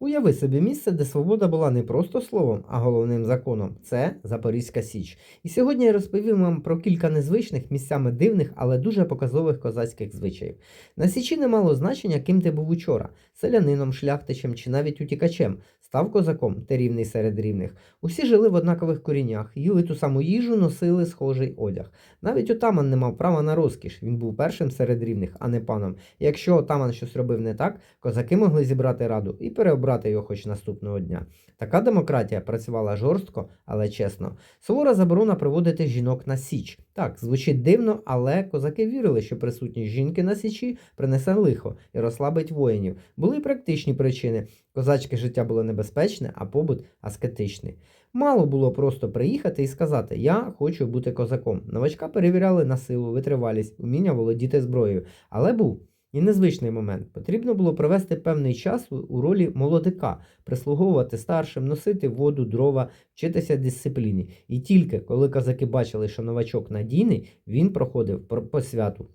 Уяви собі місце, де свобода була не просто словом, а головним законом. Це Запорізька Січ. І сьогодні я розповім вам про кілька незвичних, місцями дивних, але дуже показових козацьких звичаїв. На Січі не мало значення, ким ти був учора селянином, шляхтичем чи навіть утікачем. Став козаком, ти рівний серед рівних. Усі жили в однакових коріннях, їли ту саму їжу, носили схожий одяг. Навіть отаман не мав права на розкіш, він був першим серед рівних, а не паном. Якщо отаман щось робив не так, козаки могли зібрати раду і переобрати його хоч наступного дня. Така демократія працювала жорстко, але чесно. Сувора заборона приводити жінок на січ. Так, звучить дивно, але козаки вірили, що присутність жінки на січі принесе лихо і розслабить воїнів. Були практичні причини. Козацьке життя було небезпечне, а побут аскетичний. Мало було просто приїхати і сказати Я хочу бути козаком. Новачка перевіряли на силу, витривалість, уміння володіти зброєю. Але був і незвичний момент. Потрібно було провести певний час у- ролі молодика, прислуговувати старшим, носити воду, дрова, вчитися дисципліні. І тільки коли козаки бачили, що новачок надійний, він проходив про- по святу.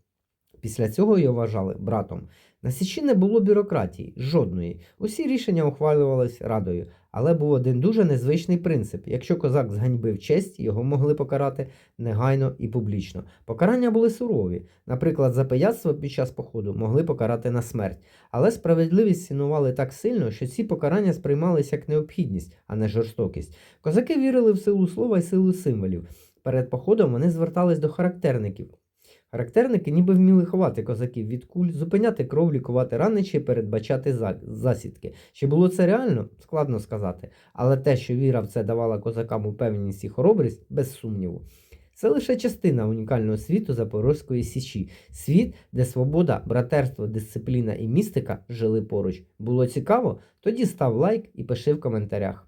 Після цього його вважали братом. На Січі не було бюрократії, жодної. Усі рішення ухвалювались радою. Але був один дуже незвичний принцип: якщо козак зганьбив честь, його могли покарати негайно і публічно. Покарання були сурові. Наприклад, за пияцтво під час походу могли покарати на смерть. Але справедливість цінували так сильно, що ці покарання сприймалися як необхідність, а не жорстокість. Козаки вірили в силу слова і силу символів. Перед походом вони звертались до характерників. Характерники ніби вміли ховати козаків від куль, зупиняти кров, лікувати рани чи передбачати засідки. Чи було це реально? Складно сказати. Але те, що віра в це давала козакам упевненість і хоробрість, без сумніву. Це лише частина унікального світу Запорозької Січі. Світ, де свобода, братерство, дисципліна і містика жили поруч. Було цікаво? Тоді став лайк і пиши в коментарях.